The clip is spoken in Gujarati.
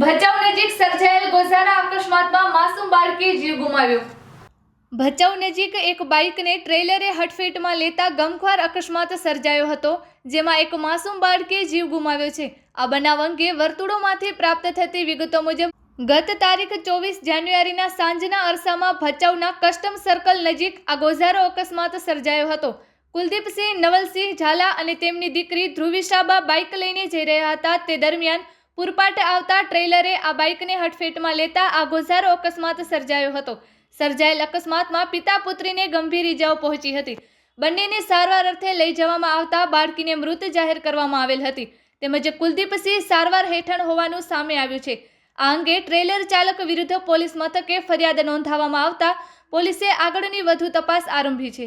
ભચાઉ નજીક સર્જાયેલ ગોઝારા અકસ્માતમાં માસૂમ બાળકે જીવ ગુમાવ્યો. ભચાઉ નજીક એક બાઇકને ટ્રેલરે હટફેટમાં લેતા ગમખ્વાર અકસ્માત સર્જાયો હતો, જેમાં એક માસૂમ બાળકે જીવ ગુમાવ્યો છે. આ બનાવ અંગે વર્તુળોમાંથી પ્રાપ્ત થતી વિગતો મુજબ, ગત તારીખ ચોવીસ જાન્યુઆરીના સાંજના અરસામાં ભચાઉના કસ્ટમ સર્કલ નજીક આ ગોઝારો અકસ્માત સર્જાયો હતો. કુલદીપસિંહ, નવલસિંહ ઝાલા અને તેમની દીકરી ધ્રુવિશાબા બાઇક લઈને જઈ રહ્યા હતા. તે દરમિયાન પૂરપાટ આવતા ટ્રેલરે આ બાઇકને હટફેટમાં લેતા આ ગોઝારો અકસ્માત સર્જાયો હતો. સર્જાયેલ અકસ્માતમાં પિતા પુત્રીને ગંભીર ઇજાઓ પહોંચી હતી. બંનેને સારવાર અર્થે લઈ જવામાં આવતા બાળકીને મૃત જાહેર કરવામાં આવેલ હતી. તેમજ કુલદીપસિંહ સારવાર હેઠળ હોવાનું સામે આવ્યું છે. આ અંગે ટ્રેલર ચાલક વિરુદ્ધ પોલીસ મથકે ફરિયાદ નોંધાવવામાં આવતા પોલીસે આગળની વધુ તપાસ આરંભી છે.